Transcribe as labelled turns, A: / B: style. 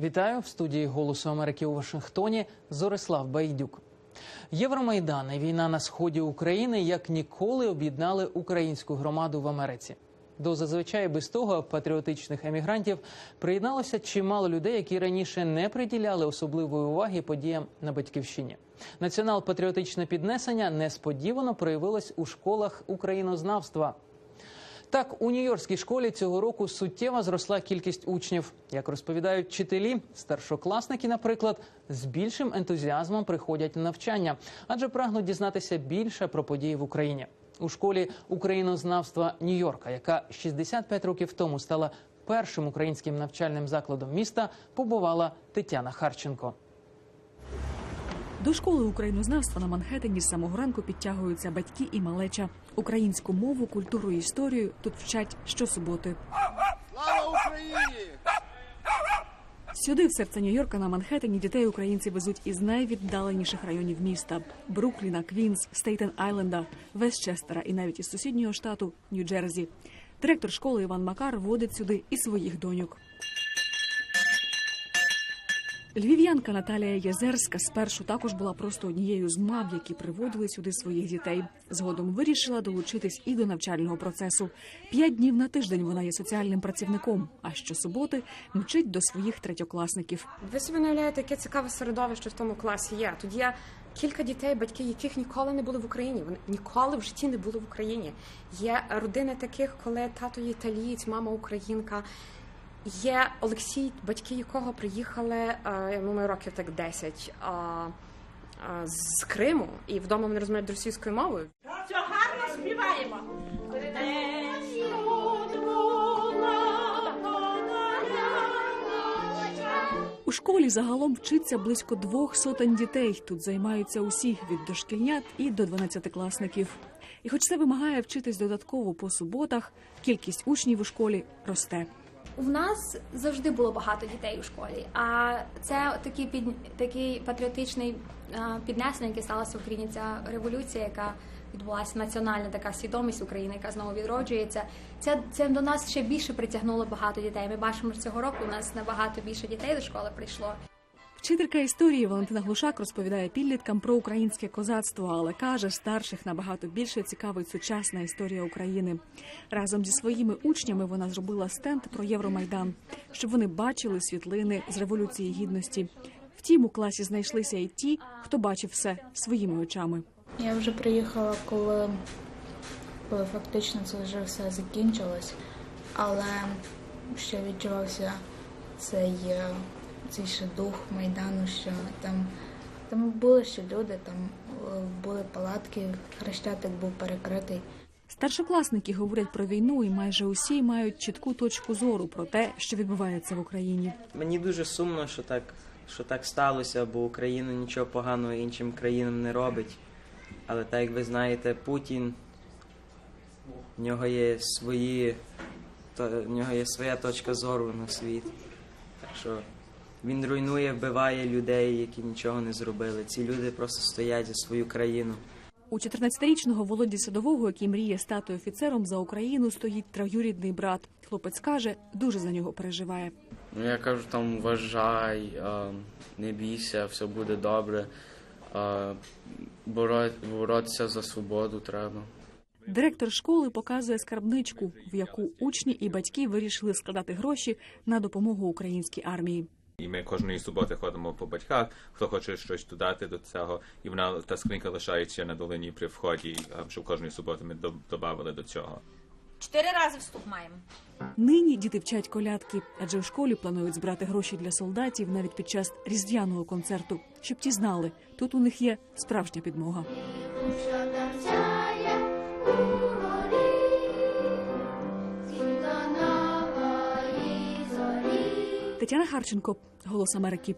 A: Вітаю в студії Голосу Америки у Вашингтоні. Зорислав Байдюк. Євромайдан і війна на сході України як ніколи об'єднали українську громаду в Америці. До зазвичай без того патріотичних емігрантів приєдналося чимало людей, які раніше не приділяли особливої уваги подіям на батьківщині. Націонал-патріотичне піднесення несподівано проявилось у школах українознавства. Так, у Нью-Йоркській школі цього року суттєво зросла кількість учнів. Як розповідають вчителі, старшокласники, наприклад, з більшим ентузіазмом приходять на навчання, адже прагнуть дізнатися більше про події в Україні. У школі українознавства Нью-Йорка, яка 65 років тому стала першим українським навчальним закладом міста, побувала Тетяна Харченко.
B: До школи українознавства на Манхеттені з самого ранку підтягуються батьки і малеча. Українську мову, культуру і історію тут вчать щосуботи.
C: Слава Україні!
B: Сюди, в серце Нью-Йорка, на Манхеттені, дітей українці везуть із найвіддаленіших районів міста: Брукліна, Квінс, Стейтен Айленда, Вестчестера і навіть із сусіднього штату Нью-Джерсі. Директор школи Іван Макар водить сюди і своїх доньок. Львів'янка Наталія Єзерська спершу також була просто однією з мав, які приводили сюди своїх дітей. Згодом вирішила долучитись і до навчального процесу. П'ять днів на тиждень вона є соціальним працівником, а щосуботи мчить до своїх третьокласників.
D: Ви собі не уявляєте, яке цікаве середовище в тому класі є. Тут є кілька дітей, батьки яких ніколи не були в Україні. Вони ніколи в житті не були в Україні. Є родини таких, коли тато є італієць, мама українка. Є Олексій, батьки якого приїхали е, ну, років так 10 е, е, з Криму, і вдома вони розмовляють російською мовою.
E: Все гарно співаємо.
B: У школі загалом вчиться близько двох сотень дітей. Тут займаються усі від дошкільнят і до дванадцятикласників. І хоч це вимагає вчитись додатково по суботах, кількість учнів у школі росте.
F: У нас завжди було багато дітей у школі. А це такий під такий патріотичний піднесення, яке сталося в Україні. Ця революція, яка відбулася національна така свідомість України, яка знову відроджується. Це це до нас ще більше притягнуло багато дітей. Ми бачимо, що цього року у нас набагато більше дітей до школи прийшло.
B: Вчителька історії Валентина Глушак розповідає підліткам про українське козацтво, але каже, старших набагато більше цікавить сучасна історія України. Разом зі своїми учнями вона зробила стенд про Євромайдан, щоб вони бачили світлини з революції гідності. Втім, у класі знайшлися і ті, хто бачив все своїми очами.
G: Я вже приїхала, коли, коли фактично це вже все закінчилось, але ще відчувався цей, цей ще дух Майдану, що там, там були ще люди, там е, були палатки, хрещатик був перекритий.
B: Старшокласники говорять про війну, і майже усі мають чітку точку зору про те, що відбувається в Україні.
H: Мені дуже сумно, що так, що так сталося, бо Україна нічого поганого іншим країнам не робить. Але так як ви знаєте, Путін в нього є свої, то, в нього є своя точка зору на світ. Так що він руйнує, вбиває людей, які нічого не зробили. Ці люди просто стоять за свою країну.
B: У 14-річного Володі Садового, який мріє стати офіцером за Україну, стоїть троюрідний брат. Хлопець каже, дуже за нього переживає.
I: Ну, я кажу, там вважай, не бійся, все буде добре. Боротися за свободу треба.
B: Директор школи показує скарбничку, в яку учні і батьки вирішили складати гроші на допомогу українській армії.
J: І ми кожної суботи ходимо по батьках, хто хоче щось додати до цього, і вона та скринька лишається на долині при вході, щоб кожної суботи ми додавали до цього.
E: Чотири рази вступ маємо.
B: Нині діти вчать колядки, адже в школі планують збирати гроші для солдатів навіть під час різдвяного концерту, щоб ті знали, тут у них є справжня підмога. Тетяна Харченко, Голос Америки.